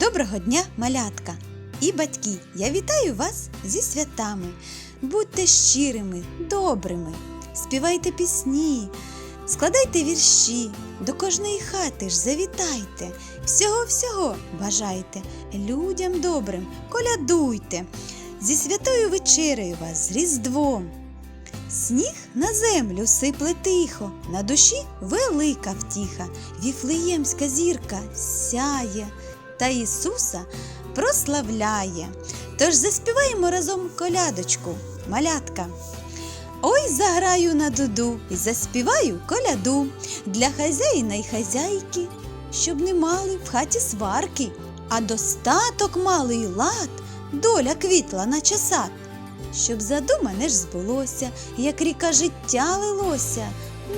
Доброго дня, малятка і батьки! Я вітаю вас зі святами. Будьте щирими, добрими, співайте пісні, складайте вірші, до кожної хати ж завітайте, всього-всього бажайте, людям добрим колядуйте, зі святою вечерею вас, з Різдвом. Сніг на землю сипле тихо, на душі велика втіха, віфлеємська зірка сяє та Ісуса прославляє. Тож заспіваємо разом колядочку, малятка. Ой, заграю на дуду і заспіваю коляду для хазяїна й хазяйки, щоб не мали в хаті сварки, а достаток мали й лад, доля квітла на часах. Щоб задумане ж збулося, як ріка життя лилося,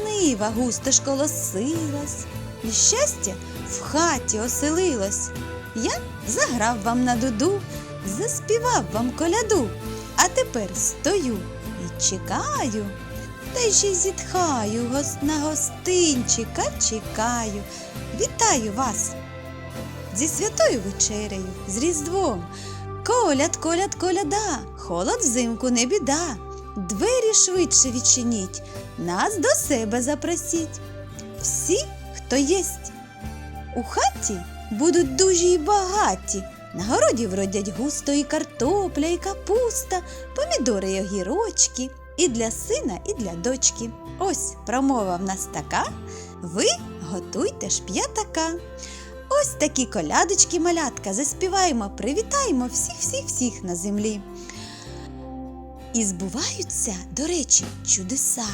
нива густо ж колосилась, і щастя в хаті оселилось. Я заграв вам на дуду, заспівав вам коляду, а тепер стою і чекаю, та й ще зітхаю, на гостинчика чекаю. Вітаю вас зі святою вечерею, з Різдвом. Коляд, коляд, коляда, холод взимку не біда. Двері швидше відчиніть, нас до себе запросіть. Всі, хто єсть у хаті, будуть дужі й багаті. На городі вродять густо і картопля, і капуста, помідори й огірочки, і для сина, і для дочки. Ось промова в нас така. Ви готуйте ж п'ятака. Ось такі колядочки малятка заспіваємо, привітаємо всіх, всіх, всіх на землі. І збуваються, до речі, чудеса.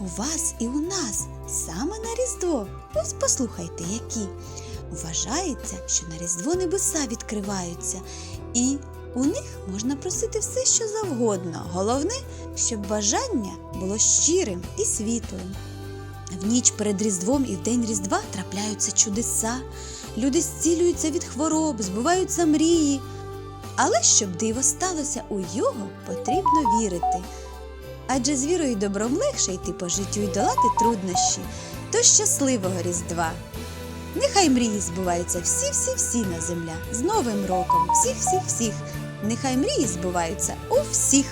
У вас і у нас саме на Різдво. Ось послухайте, які. Вважається, що на Різдво небеса відкриваються, і у них можна просити все, що завгодно. Головне, щоб бажання було щирим і світлим. В ніч перед Різдвом і в день Різдва трапляються чудеса, люди зцілюються від хвороб, збуваються мрії. Але щоб диво сталося у його, потрібно вірити. Адже з вірою добром легше йти по життю і долати труднощі. То щасливого Різдва! Нехай мрії збуваються всі-всі-всі на земля з Новим роком, всіх-всіх-всіх. Нехай мрії збуваються у всіх.